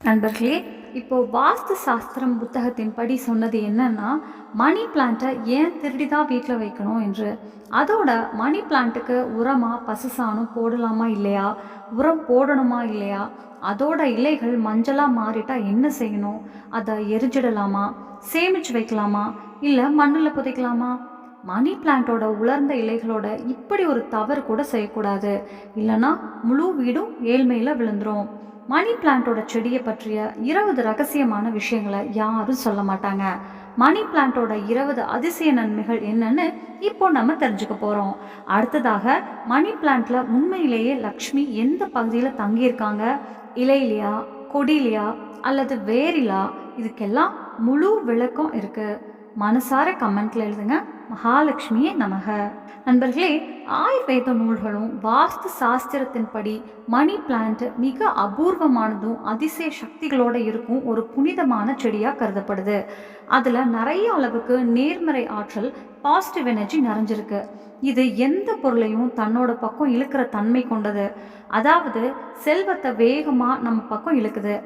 நண்பர்களே இப்போ வாஸ்து சாஸ்திரம் புத்தகத்தின் படி சொன்னது என்னன்னா மணி பிளான்ட்டை ஏன் திருடி தான் வீட்டில் வைக்கணும் என்று. அதோட மணி பிளான்ட்டுக்கு உரமாக பசுசாணம் போடலாமா இல்லையா? உரம் போடணுமா இல்லையா? அதோட இலைகள் மஞ்சளாக மாறிட்டா என்ன செய்யணும்? அதை எரிஞ்சிடலாமா? சேமிச்சு வைக்கலாமா? இல்லை மண்ணில் புதைக்கலாமா? மணி பிளான்ட்டோட உலர்ந்த இலைகளோட இப்படி ஒரு தவறு கூட செய்யக்கூடாது. இல்லைன்னா முழு வீடும் ஏழ்மையில் விழுந்துரும். மணி பிளான்ட்டோட செடியை பற்றிய இருபது ரகசியமான விஷயங்களை யாரும் சொல்ல மாட்டாங்க. மணி பிளான்ட்டோட இருபது அதிசய நன்மைகள் என்னன்னு இப்போ நம்ம தெரிஞ்சுக்க போகிறோம் அடுத்ததாக மணி பிளான்ட்ல உண்மையிலேயே லக்ஷ்மி எந்த பகுதியில் தங்கியிருக்காங்க? இலையிலையா கொடியிலையா அல்லது வேரிலா? இதுக்கெல்லாம் முழு விளக்கம் இருக்கு. மனசார கமெண்ட்ல எழுதுங்க. மகாலட்சுமியே நமக. நண்பர்களே ஆயுர்வேத நூல்களும் வாஸ்து சாஸ்திரத்தின்படி மணி பிளான்ட் மிக அபூர்வமானதும் அதிசய சக்திகளோடு இருக்கும் ஒரு புனிதமான செடியாக கருதப்படுது. அதில் நிறைய அளவுக்கு நேர்மறை ஆற்றல் பாசிட்டிவ் எனர்ஜி நிறைஞ்சிருக்கு. இது எந்த பொருளையும் தன்னோட பக்கம் இழுக்கிற தன்மை கொண்டது. அதாவது செல்வத்தை வேகமாக நம்ம பக்கம் இழுக்குது.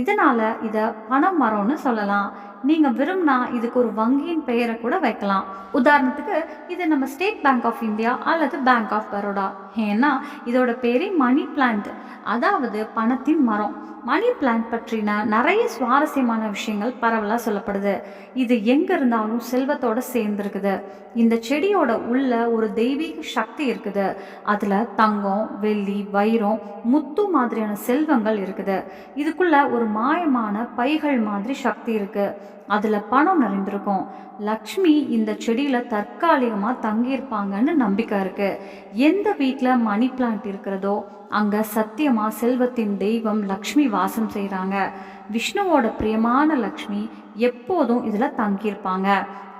இதனால் இதை பணம் மரம்னு சொல்லலாம். நீங்கள் விரும்பினா இதுக்கு ஒரு வங்கியின் பெயரை கூட வைக்கலாம். உதாரணத்துக்கு இது நம்ம ஸ்டேட் பேங்க் ஆஃப் இந்தியா அல்லது பேங்க் ஆஃப் பரோடா ஏன்னா இதோட பேரே மணி பிளான்ட் அதாவது பணத்தின் மரம். மணி பிளான்ட் பற்றின நிறைய சுவாரஸ்யமான விஷயங்கள் பரவலாக சொல்லப்படுது. இது எங்கே இருந்தாலும் செல்வத்தோட சேர்ந்துருக்குது. இந்த செடியோட உள்ள ஒரு தெய்வீக சக்தி இருக்குது. அதில் தங்கம் வெள்ளி வைரம் முத்து மாதிரியான செல்வங்கள் இருக்குது. இதுக்குள்ள ஒரு மாயமான பைகள் மாதிரி சக்தி இருக்குது அதில் பணம் நிறைந்திருக்கும். லக்ஷ்மி இந்த செடியில் தற்காலிகமாக தங்கியிருப்பாங்கன்னு நம்பிக்கை இருக்குது எந்த வீட்டில் மணி பிளான்ட் இருக்கிறதோ அங்க சத்தியமா செல்வத்தின் தெய்வம் லக்ஷ்மி வாசம் செய்கிறாங்க விஷ்ணுவோட பிரியமான லக்ஷ்மி எப்போதும் இதில் தங்கியிருப்பாங்க.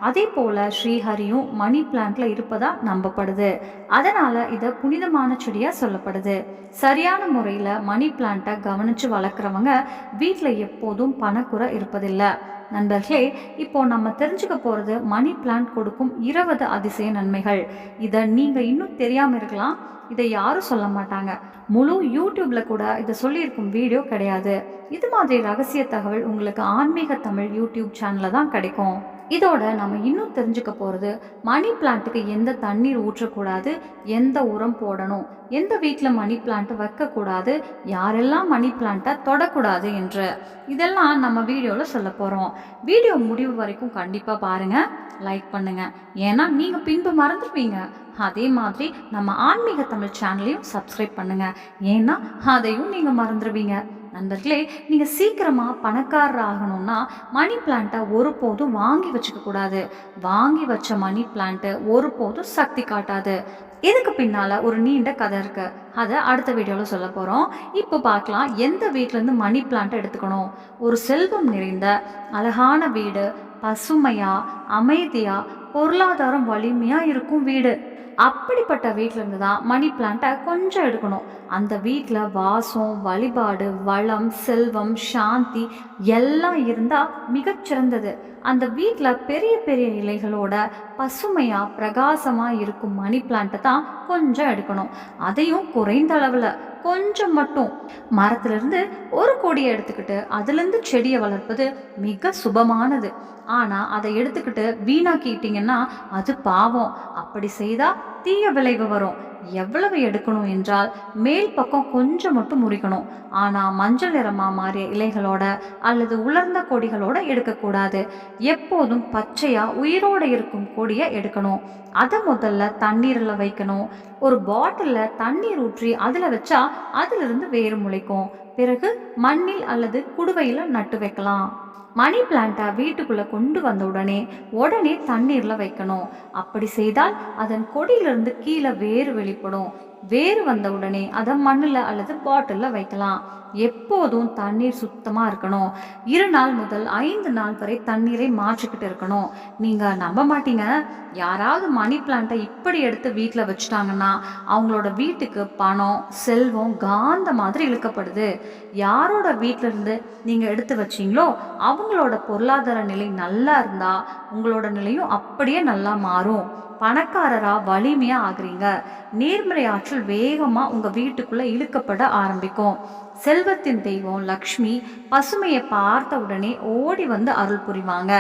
அதே போல் ஸ்ரீஹரியும் மணி பிளான்ட்ல இருப்பதாக நம்பப்படுது. அதனால் இதை புனிதமான செடியாக சொல்லப்படுது. சரியான முறையில் மணி பிளான்ட்டை கவனித்து வளர்க்குறவங்க வீட்டில் எப்போதும் பணக்குறை இருப்பதில்லை. நண்பர்களே இப்போ நம்ம தெரிஞ்சுக்க போகிறது மணி பிளான்ட் கொடுக்கும் இருபது அதிசய நன்மைகள். இதை நீங்கள் இன்னும் தெரியாமல் இருக்கலாம். இதை யாரும் சொல்ல மாட்டாங்க. முழு யூடியூப்ல கூட இதை சொல்லியிருக்கும் வீடியோ கிடையாது. இது மாதிரி ரகசிய தகவல் உங்களுக்கு ஆன்மீக தமிழ் யூடியூப் சேனல்ல தான் கிடைக்கும். இதோட நம்ம இன்னும் தெரிஞ்சுக்க போகிறது மணி பிளான்ட்டுக்கு எந்த தண்ணீர் ஊற்றக்கூடாது எந்த உரம் போடணும் எந்த வீட்டில் மணி பிளான்ட் வைக்கக்கூடாது யாரெல்லாம் மணி பிளான்ட்டை தொடக்கூடாது என்று. இதெல்லாம் நம்ம வீடியோவில் சொல்ல போகிறோம் வீடியோ முடிவு வரைக்கும் கண்டிப்பாக பாருங்கள் லைக் பண்ணுங்கள் ஏன்னா நீங்கள் பின்பு மறந்துடுவீங்க. அதே மாதிரி நம்ம ஆன்மீக தமிழ் சேனலையும் சப்ஸ்கிரைப் பண்ணுங்கள் ஏன்னா அதையும் நீங்கள் மறந்துடுவீங்க. நண்பர்களே நீங்கள் சீக்கிரமாக பணக்காரர் ஆகணும்னா மணி பிளான்ட்டை ஒருபோதும் வாங்கி வச்சுக்கக்கூடாது வாங்கி வச்ச மணி பிளான்ட்டு ஒருபோதும் சக்தி காட்டாது. இதுக்கு பின்னால் ஒரு நீண்ட கதை இருக்கு. அதை அடுத்த வீடியோவில் சொல்ல போகிறோம் இப்போ பார்க்கலாம் எந்த வீட்டிலேருந்து மணி பிளான்ட்டை எடுத்துக்கணும்? ஒரு செல்வம் நிறைந்த அழகான வீடு பசுமையாக அமைதியாக பொருளாதாரம் வலிமையாக இருக்கும் வீடு. அப்படிப்பட்ட வீட்டிலேருந்து தான் மணி பிளான்ட்டை கொஞ்சம் எடுக்கணும். அந்த வீட்டில் வாசம் வழிபாடு வளம் செல்வம் சாந்தி எல்லாம் இருந்தால் மிகச்சிறந்தது. அந்த வீட்டில் பெரிய பெரிய இலைகளோட பசுமையாக பிரகாசமாக இருக்கும் மணி பிளான்ட்டை தான் கொஞ்சம் எடுக்கணும். அதையும் குறைந்த அளவில் கொஞ்சம் மட்டும். மரத்துலேருந்து ஒரு கொடியை எடுத்துக்கிட்டு அதுலேருந்து செடியை வளர்ப்பது மிக சுபமானது. ஆனால் அதை எடுத்துக்கிட்டு வீணாக்கிட்டிங்கன்னா அது பாவம். அப்படி செய்தால் தீய விளைவு வரும். எவ்வளவு எடுக்கணும் என்றால் மேல் பக்கம் கொஞ்சம் மட்டும் முறிக்கணும். ஆனால் மஞ்சள் நிறமாக மாறிய இலைகளோட அல்லது உலர்ந்த கொடிகளோட எடுக்கக்கூடாது. எப்போதும் பச்சையாக உயிரோடு இருக்கும் கொடியை எடுக்கணும். அதை முதல்ல தண்ணீரில் வைக்கணும். ஒரு பாட்டிலில் தண்ணீர் ஊற்றி அதில் வச்சா அதிலிருந்து வேறு முளைக்கும். பிறகு மண்ணில் அல்லது குடுவையில் நட்டு வைக்கலாம். மணி பிளான்ட்டை வீட்டுக்குள்ளே கொண்டு வந்த உடனே உடனே தண்ணீரில் வைக்கணும். அப்படி செய்தால் அதன் கொடியிலிருந்து கீழே வேறு வெளிப்படும். வேறு வந்த உடனே அதை மண்ணில் அல்லது பாட்டிலில் வைக்கலாம். எப்போதும் தண்ணீர் சுத்தமாக இருக்கணும். இரு நாள் முதல் ஐந்து நாள் வரை தண்ணீரை மாற்றிக்கிட்டு இருக்கணும். நீங்கள் நம்ப மாட்டீங்க. யாராவது மணி பிளான்ட்டை இப்படி எடுத்து வீட்டில் வச்சுட்டாங்கன்னா அவங்களோட வீட்டுக்கு பணம் செல்வம் காந்த மாதிரி இழுக்கப்படுது. யாரோட வீட்டிலேருந்து நீங்கள் எடுத்து வச்சீங்களோ அவங்களோட பொருளாதார நிலை நல்லா இருந்தால் உங்களோட நிலையும் அப்படியே நல்லா மாறும். பணக்காரராக வலிமையாக ஆகுறீங்க. நேர்மறை ஆற்றல் வேகமாக உங்கள் வீட்டுக்குள்ளே இழுக்கப்பட ஆரம்பிக்கும். செல்வத்தின் தெய்வம் லக்ஷ்மி பசுமையை பார்த்த உடனே ஓடி வந்து அருள் புரிவாங்க.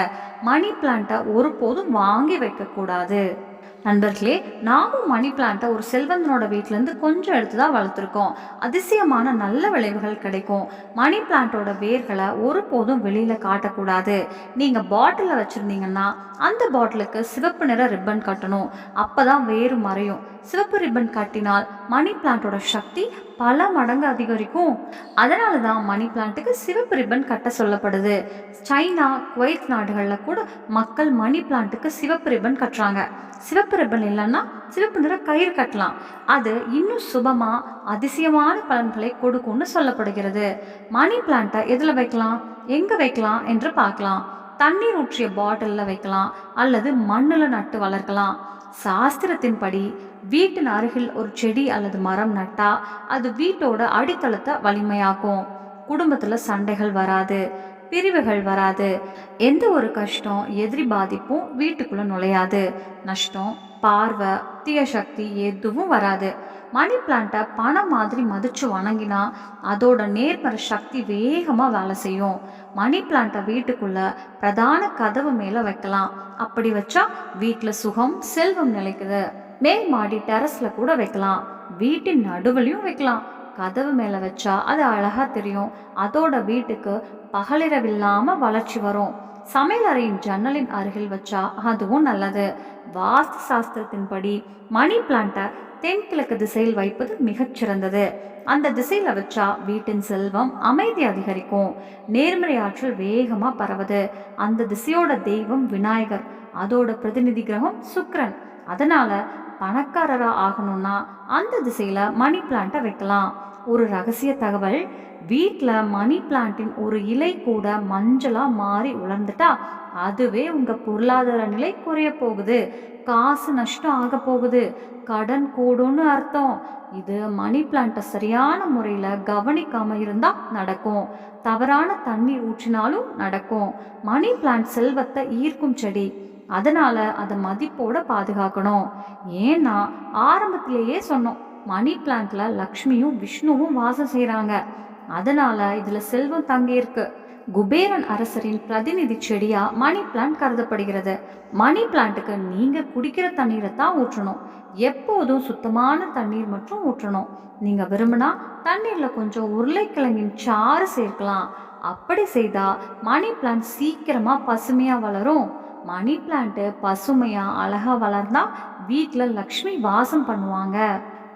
மணி பிளான்ட்டை ஒருபோதும் வாங்கி வைக்கக்கூடாது. நண்பர்களே நாமும் மணி பிளான்ட்டை ஒரு செல்வந்தனோட வீட்டிலேருந்து கொஞ்சம் எடுத்து தான் வளர்த்துருக்கோம். அதிசயமான நல்ல விளைவுகள் கிடைக்கும். மணி பிளான்ட்டோட வேர்களை ஒருபோதும் வெளியில் காட்டக்கூடாது. நீங்கள் பாட்டிலில் வச்சுருந்தீங்கன்னா அந்த பாட்டிலுக்கு சிவப்பு நிற ரிப்பன் கட்டணும். அப்போ தான் வேறு மறையும். சிவப்பு ரிப்பன் கட்டினால் மணி பிளான்ட்டோட சக்தி பல மடங்கு அதிகரிக்கும். அதனால தான் மணி பிளான்ட்டுக்கு சிவப்பு ரிப்பன் கட்ட சொல்லப்படுது. சைனா குவைத் நாடுகளில் கூட மக்கள் மணி பிளான்ட்டுக்கு சிவப்பு ரிப்பன் கட்டுறாங்க. சிவப்பு ரிப்பன் இல்லைன்னா சிவப்பு நிற கயிறு கட்டலாம். அது இன்னும் சுபமாக அதிசயமான பலன்களை கொடுக்கும்னு சொல்லப்படுகிறது. மணி பிளான்ட்டை எதில் வைக்கலாம்? எங்கே வைக்கலாம் என்று பார்க்கலாம். தண்ணீர் ஊற்றிய பாட்டிலில் வைக்கலாம் அல்லது மண்ணில் நட்டு வளர்க்கலாம். சாஸ்திரத்தின்படி வீட்டின் அருகில் ஒரு செடி அல்லது மரம் நட்டா அது வீட்டோட அடித்தளத்தை வலிமையாக்கும். குடும்பத்தில் சண்டைகள் வராது. பிரிவுகள் வராது. எந்த ஒரு கஷ்டம் எதிரி பாதிப்பும் வீட்டுக்குள்ள நுழையாது. நஷ்டம் பார்வை தீய சக்தி எதுவும் வராது. மணி பிளான்ட்டை பணம் மாதிரி மதிச்சு வணங்கினா அதோட நேர்மறை சக்தி வேகமாக வேலை செய்யும். மணி பிளான்ட்டை வீட்டுக்குள்ள பிரதான கதவு மேலே வைக்கலாம். அப்படி வச்சா வீட்டில் சுகம் செல்வம் நிலைக்குது. மேல் மாடி டெரஸில் கூட வைக்கலாம். வீட்டின் நடுவுலையும் வைக்கலாம். கதவு மேலே வச்சா அது அழகாக தெரியும். அதோட வீட்டுக்கு பகலிரவில்லாமல் வளர்ச்சி வரும். சமையலறையின் ஜன்னலின் அருகில் வச்சா அதுவும் நல்லது. வாஸ்து சாஸ்திரத்தின்படி மணி பிளான்ட்டை தென்கிழக்கு திசையில் வைப்பது மிகச்சிறந்தது அந்த திசையில் வச்சா வீட்டின் செல்வம் அமைதி அதிகரிக்கும். நேர்மறை ஆற்றல் வேகமாக பரவுது. அந்த திசையோட தெய்வம் விநாயகர். அதோட பிரதிநிதி கிரகம் சுக்ரன் அதனால பணக்காரராக ஆகணும்னா அந்த திசையில் மணி பிளான்ட்டை வைக்கலாம். ஒரு ரகசிய தகவல் வீட்டில் மணி பிளான்ட்டின் ஒரு இலை கூட மஞ்சளாக மாறி உலர்ந்துட்டா அதுவே உங்கள் பொருளாதார நிலை குறைய போகுது. காசு நஷ்டம் ஆக போகுது. கடன் கூடும்னு அர்த்தம். இது மணி பிளான்ட்டை சரியான முறையில் கவனிக்காமல் இருந்தால் நடக்கும். தவறான தண்ணீர் ஊற்றினாலும் நடக்கும். மணி பிளான்ட் செல்வத்தை ஈர்க்கும் செடி. அதனால அதை மதிப்போட பாதுகாக்கணும். ஏன்னா ஆரம்பத்திலேயே சொன்னோம் மணி பிளான்ட்ல லக்ஷ்மியும் விஷ்ணுவும் வாசம் செய்கிறாங்க அதனால இதுல செல்வம் தங்கியிருக்கு. குபேரன் அரசரின் பிரதிநிதி செடியா மணி பிளான்ட் கருதப்படுகிறது. மணி பிளான்ட்டுக்கு நீங்க குடிக்கிற தண்ணீரை தான் ஊற்றணும். எப்போதும் சுத்தமான தண்ணீர் மட்டும் ஊற்றணும். நீங்க விரும்பினா தண்ணீர்ல கொஞ்சம் உருளைக்கிழங்கின் சாறு சேர்க்கலாம். அப்படி செய்தா மணி பிளான்ட் சீக்கிரமா பசுமையா வளரும். மணி பிளான்ட்டு பசுமையாக அழகாக வளர்ந்தால் வீட்டில் லக்ஷ்மி வாசம் பண்ணுவாங்க.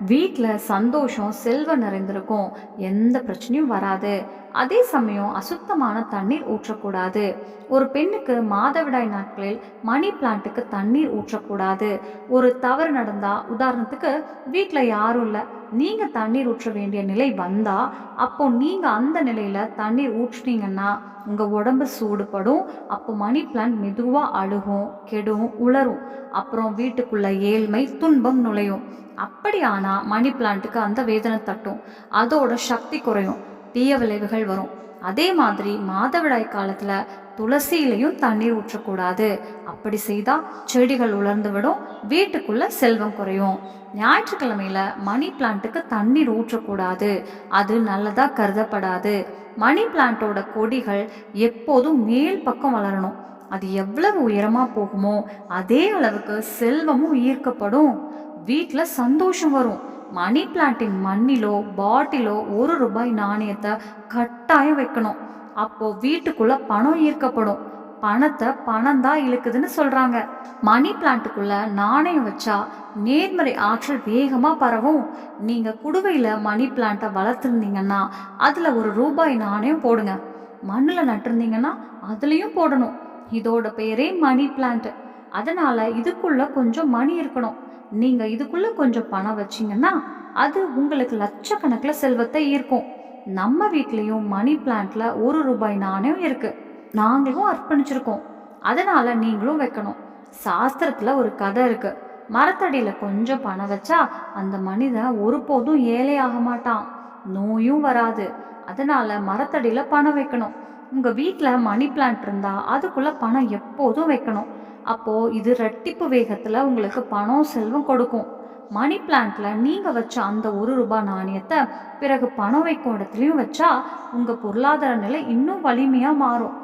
வீட்டில் சந்தோஷம் செல்வம் நிறைந்திருக்கும். எந்த பிரச்சனையும் வராது. அதே சமயம் அசுத்தமான தண்ணீர் ஊற்றக்கூடாது. ஒரு பெண்ணுக்கு மாதவிடாய் நாட்களில் மணி பிளான்ட்டுக்கு தண்ணீர் ஊற்றக்கூடாது. ஒரு தவறு நடந்தால் உதாரணத்துக்கு வீட்டில் யாரும் இல்லை நீங்கள் தண்ணீர் ஊற்ற வேண்டிய நிலை வந்தா அப்போ நீங்கள் அந்த நிலையில் தண்ணீர் ஊற்றுனீங்கன்னா உங்கள் உடம்பு சூடுபடும். அப்போ மணி பிளான்ட் மெதுவாக அழுகும் கெடும் உளரும் அப்புறம் வீட்டுக்குள்ள ஏழ்மை துன்பம் நுழையும். அப்படி ஆனால் மணி பிளான்ட்டுக்கு அந்த வேதனை தட்டும். அதோட சக்தி குறையும். தீய விளைவுகள் வரும். அதே மாதிரி மாதவிடாய் காலத்தில் துளசியிலையும் தண்ணீர் ஊற்றக்கூடாது. அப்படி செய்தால் செடிகள் உலர்ந்து விடும் வீட்டுக்குள்ள செல்வம் குறையும். ஞாயிற்றுக்கிழமையில மணி பிளான்ட்டுக்கு தண்ணீர் ஊற்றக்கூடாது. அது நல்லதாக கருதப்படாது. மணி பிளான்ட்டோட கொடிகள் எப்போதும் மேல் பக்கம் வளரணும். அது எவ்வளவு உயரமாக போகுமோ அதே அளவுக்கு செல்வமும் ஈர்க்கப்படும். வீட்டில் சந்தோஷம் வரும். மணி பிளான்ட்டின் மண்ணிலோ பாட்டிலோ ஒரு ரூபாய் நாணயத்தை கட்டாயம் வைக்கணும். அப்போ வீட்டுக்குள்ள பணம் ஈர்க்கப்படும். பணத்தை பணம் தான் இழுக்குதுன்னு சொல்றாங்க. மணி பிளான்ட்டுக்குள்ள நாணயம் வச்சா நேர்மறை ஆற்றல் வேகமா பரவும். நீங்க குடுவையில மணி பிளான்ட்டை வளர்த்துருந்தீங்கன்னா அதுல ஒரு ரூபாய் நாணயம் போடுங்க. மண்ணில் நட்டிருந்தீங்கன்னா அதுலேயும் போடணும். இதோட பேரே மணி பிளான்ட் அதனால இதுக்குள்ள கொஞ்சம் மணி இருக்கணும். நீங்க இதுக்குள்ள கொஞ்சம் பணம் வச்சிங்கன்னா அது உங்களுக்கு லட்சக்கணக்கில் செல்வத்தை ஈர்க்கும். நம்ம வீட்லேயும் மணி பிளான்ட்ல ஒரு ரூபாய் நாணயம் இருக்கு. நாங்களும் அர்ப்பணிச்சிருக்கோம். அதனால நீங்களும் வைக்கணும். சாஸ்திரத்துல ஒரு கதை இருக்கு. மரத்தடியில கொஞ்சம் பணம் வச்சா அந்த மனிதன் ஒருபோதும் ஏழை ஆக மாட்டான். நோயும் வராது. அதனால மரத்தடியில பணம் வைக்கணும். உங்க வீட்டில் மணி பிளான்ட் இருந்தா அதுக்குள்ள பணம் எப்போதும் வைக்கணும். அப்போது இது ரெட்டிப்பு வேகத்தில் உங்களுக்கு பணம் செல்வம் கொடுக்கும். மணி பிளான்ட்ல நீங்க வச்ச அந்த ஒரு ரூபாய் நாணயத்தை பிறகு பணம் வைக்கும் இடத்துலையும் வச்சா உங்க பொருளாதார நிலை இன்னும் வலிமையா மாறும்.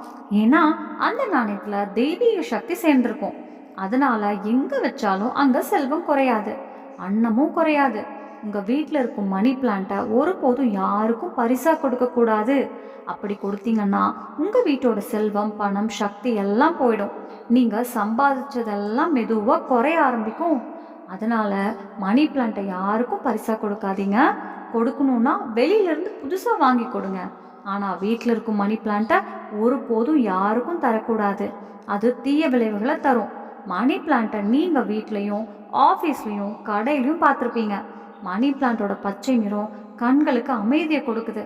ஏன்னா அந்த நாணயத்துல தெய்வீக சக்தி சேர்ந்திருக்கும். அதனால எங்க வச்சாலும் அங்க செல்வம் குறையாது. அன்னமும் குறையாது. உங்கள் வீட்டில் இருக்கும் மணி பிளான்ட்டை ஒருபோதும் யாருக்கும் பரிசாக கொடுக்கக்கூடாது அப்படி கொடுத்தீங்கன்னா உங்கள் வீட்டோட செல்வம் பணம் சக்தி எல்லாம் போயிடும். நீங்கள் சம்பாதிச்சதெல்லாம் மெதுவாக குறைய ஆரம்பிக்கும். அதனால் மணி பிளான்ட்டை யாருக்கும் பரிசாக கொடுக்காதீங்க. கொடுக்கணும்னா வெளியில இருந்து வாங்கி கொடுங்க. ஆனால் வீட்டில் இருக்கும் மணி பிளான்ட்டை ஒருபோதும் யாருக்கும் தரக்கூடாது. அது தீய விளைவுகளை தரும். மணி பிளான்ட்டை நீங்கள் வீட்லேயும் ஆஃபீஸ்லேயும் கடையிலையும் பார்த்துருப்பீங்க. மணி பிளான்ட்டோட பச்சை நிறம் கண்களுக்கு அமைதியை கொடுக்குது.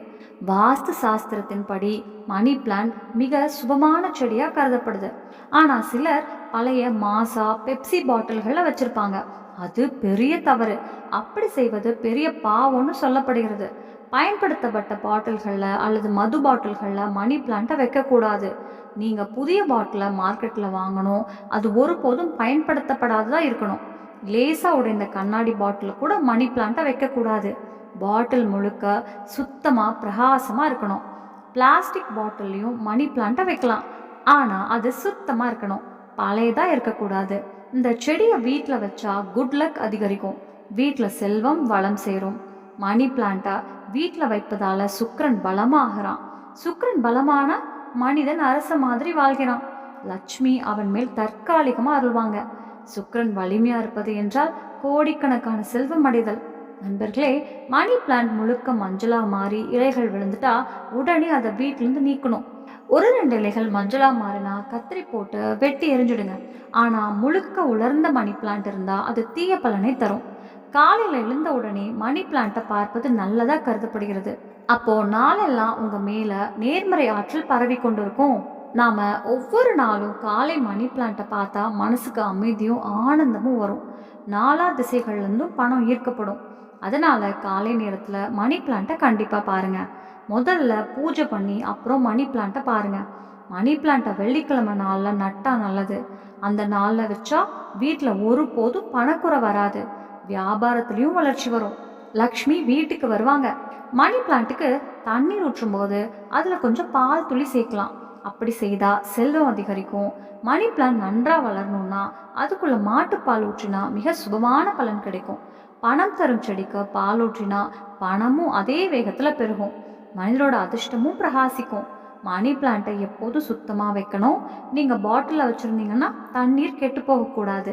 வாஸ்து சாஸ்திரத்தின்படி மணி பிளான்ட் மிக சுபமான செடியாக கருதப்படுது. ஆனால் சிலர் பழைய மாசா பெப்சி பாட்டில்களை வச்சிருப்பாங்க. அது பெரிய தவறு. அப்படி செய்வது பெரிய பாவம்னு சொல்லப்படுகிறது. பயன்படுத்தப்பட்ட பாட்டில்களில் அல்லது மது பாட்டில்களில் மணி பிளான்ட்டை வைக்கக்கூடாது. நீங்கள் புதிய பாட்டிலை மார்க்கெட்டில் வாங்கணும். அது ஒருபோதும் பயன்படுத்தப்படாததாக இருக்கணும். லேசாக உடைந்த கண்ணாடி பாட்டில் கூட மணி பிளான்ட்டை வைக்கக்கூடாது. பாட்டில் முழுக்க சுத்தமாக பிரகாசமாக இருக்கணும். பிளாஸ்டிக் பாட்டில்லையும் மணி பிளான்ட்டை வைக்கலாம். ஆனால் அது சுத்தமாக இருக்கணும். பழையதாக இருக்கக்கூடாது. இந்த செடியை வீட்டில் வச்சா குட் லக் அதிகரிக்கும். வீட்டில் செல்வம் வளம் சேரும். மணி பிளான்ட்டை வீட்டில் வைப்பதால் சுக்கரன் பலமாகிறான். சுக்கரன் பலமான மனிதன் அரச மாதிரி வாழ்கிறான். லட்சுமி அவன் மேல் தற்காலிகமாக அருள்வாங்க. சுக்கிரன் வலிமையா இருப்பது என்றால் கோடிக்கணக்கான செல்வம் அடைதல். நண்பர்களே மணி பிளான்ட் முழுக்க மஞ்சளா மாறி இலைகள் விழுந்துட்டா உடனே அதை வீட்டிலேருந்து நீக்கணும். ஒரு ரெண்டு இலைகள் மஞ்சளா மாறினா கத்திரி போட்டு வெட்டி எரிஞ்சிடுங்க. ஆனா முழுக்க உலர்ந்த மணி பிளான்ட் இருந்தா அது தீய பலனை தரும். காலையில எழுந்த உடனே மணி பிளான்ட்டை பார்ப்பது நல்லதா கருதப்படுகிறது. அப்போ நாளெல்லாம் உங்க மேல நேர்மறை ஆற்றல் பரவி கொண்டிருக்கும் நாம் ஒவ்வொரு நாளும் காலை மணி பிளான்ட்டை பார்த்தா மனசுக்கு அமைதியும் ஆனந்தமும் வரும். நாலா திசைகள்லேருந்தும் பணம் ஈர்க்கப்படும். அதனால் காலை நேரத்தில் மணி பிளான்ட்டை கண்டிப்பாக பாருங்க. முதல்ல பூஜை பண்ணி அப்புறம் மணி பிளான்ட்டை பாருங்கள் மணி பிளான்ட்டை வெள்ளிக்கிழமை நாளில் நட்டா நல்லது. அந்த நாளில் வச்சா வீட்டில் ஒருபோதும் பணக்குறை வராது. வியாபாரத்துலேயும் வளர்ச்சி வரும். லக்ஷ்மி வீட்டுக்கு வருவாங்க. மணி பிளான்ட்டுக்கு தண்ணீர் ஊற்றும் போது அதில் கொஞ்சம் பால் துளி சேர்க்கலாம். அப்படி செய்தால் செல்வம் அதிகரிக்கும். மணி பிளான் நன்றாக வளரணும்னா அதுக்குள்ள மாட்டுப்பால் ஊற்றினா மிக சுபமான பலன் கிடைக்கும். பணம் தரும் செடிக்கு பால் ஊற்றினா பணமும் அதே வேகத்தில் பெருகும். மனிதரோட அதிர்ஷ்டமும் பிரகாசிக்கும். மணி பிளான்ட்டை எப்போதும் சுத்தமாக வைக்கணும்? நீங்கள் பாட்டிலில் வச்சுருந்தீங்கன்னா தண்ணீர் கெட்டு போகக்கூடாது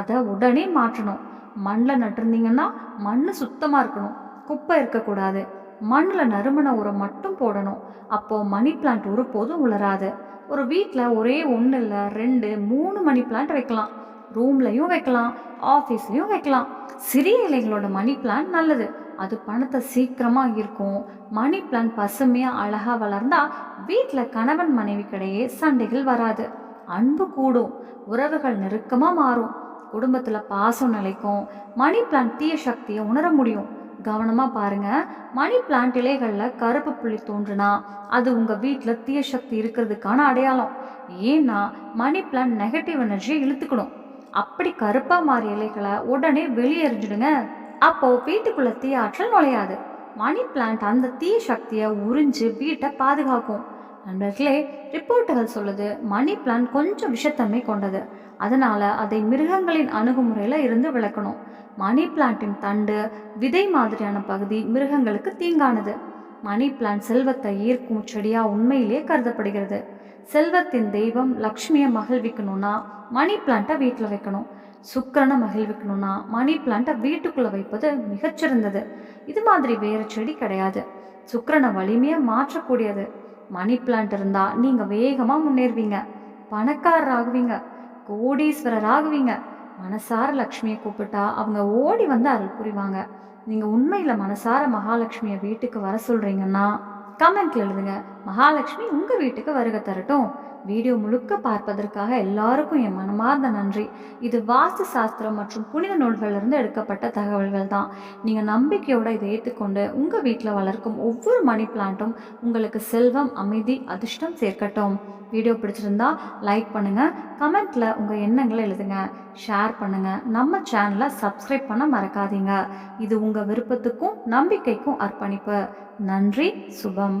அதை உடனே மாற்றணும். மண்ணில் நட்டிருந்தீங்கன்னா மண் சுத்தமாக இருக்கணும். குப்பை இருக்கக்கூடாது மண்ணில் நறுமண உரம் மட்டும் போடணும். அப்போது மணி பிளான்ட் ஒருபோதும் உலராது. ஒரு வீட்டில் ஒரே ஒன்று இல்லை ரெண்டு மூணு மணி பிளான்ட் வைக்கலாம். ரூம்லையும் வைக்கலாம் ஆஃபீஸ்லையும் வைக்கலாம். சிறிய இலைகளோட மணி பிளான்ட் நல்லது. அது பணத்தை சீக்கிரமாக இருக்கும் மணி பிளான்ட் பசுமையாக அழகாக வளர்ந்தா வீட்டில் கணவன் மனைவிக்கிடையே சண்டைகள் வராது. அன்பு கூடும். உறவுகள் நெருக்கமாக மாறும். குடும்பத்தில் பாசம் நிலைக்கும். மணி பிளான் தீய சக்தியை உணர முடியும். கவனமாக பாருங்க. மணி பிளான்ட் இலைகளில் கருப்பு புள்ளி தோன்றுனா அது உங்கள் வீட்டில் தீய சக்தி இருக்கிறதுக்கான அடையாளம். ஏன்னா மணி பிளான்ட் நெகட்டிவ் எனர்ஜியை இழுத்துக்கணும் அப்படி கருப்பாக மாறிய இலைகளை உடனே வெளியேறிஞ்சிடுங்க அப்போது வீட்டுக்குள்ளே தீய ஆற்றல் நுழையாது. மணி பிளான்ட் அந்த தீய சக்தியை உறிஞ்சு வீட்டை பாதுகாக்கும். நண்பர்களே ரிப்போர்ட்டுகள் சொல்லுது மணி பிளான்ட் கொஞ்சம் விஷத்தன்மை கொண்டது. அதனால் அதை மிருகங்களின் அணுகுமுறையில் இருந்து விளக்கணும். மணி பிளான்ட்டின் தண்டு விதை மாதிரியான பகுதி மிருகங்களுக்கு தீங்கானது. மணி பிளான்ட் செல்வத்தை ஈர்க்கும் செடியா உண்மையிலேயே கருதப்படுகிறது. செல்வத்தின் தெய்வம் லக்ஷ்மியை மகிழ்விக்கணும்னா மணி பிளான்ட்டை வீட்டில் வைக்கணும். சுக்கரனை மகிழ்விக்கணும்னா மணி பிளான்ட்டை வீட்டுக்குள்ளே வைப்பது மிகச்சிறந்தது. இது மாதிரி வேறு செடி கிடையாது. சுக்கரனை வலிமையாக மாற்றக்கூடியது. மணி பிளான்ட் இருந்தால் நீங்கள் வேகமாக முன்னேறுவீங்க. பணக்காரர் ஆகுவீங்க கோடீஸ்வரர் ஆகுவீங்க மனசார லக்ஷ்மியை கூப்பிட்டா அவங்க ஓடி வந்து அருள் புரிவாங்க. நீங்கள் உண்மையில் மனசார மகாலட்சுமியை வீட்டுக்கு வர சொல்கிறீங்கன்னா கமெண்ட்ல எழுதுங்க. மகாலட்சுமி உங்கள் வீட்டுக்கு வருகை தரட்டும். வீடியோ முழுக்க பார்ப்பதற்காக எல்லாருக்கும் என் மனமார்ந்த நன்றி. இது வாஸ்து சாஸ்திரம் மற்றும் புனித நூல்களிலிருந்து எடுக்கப்பட்ட தகவல்கள் தான் நீங்கள் நம்பிக்கையோடு இதை ஏற்றுக்கொண்டு உங்கள் வீட்டில் வளர்க்கும் ஒவ்வொரு மணி பிளான்ட்டும் உங்களுக்கு செல்வம் அமைதி அதிர்ஷ்டம் சேர்க்கட்டும். வீடியோ பிடிச்சிருந்தா லைக் பண்ணுங்கள் கமெண்ட்டில் உங்கள் எண்ணங்களை எழுதுங்க ஷேர் பண்ணுங்கள் நம்ம சேனலை சப்ஸ்கிரைப் பண்ண மறக்காதீங்க. இது உங்கள் விருப்பத்துக்கும் நம்பிக்கைக்கும் அர்ப்பணிப்பு. நன்றி சுபம்.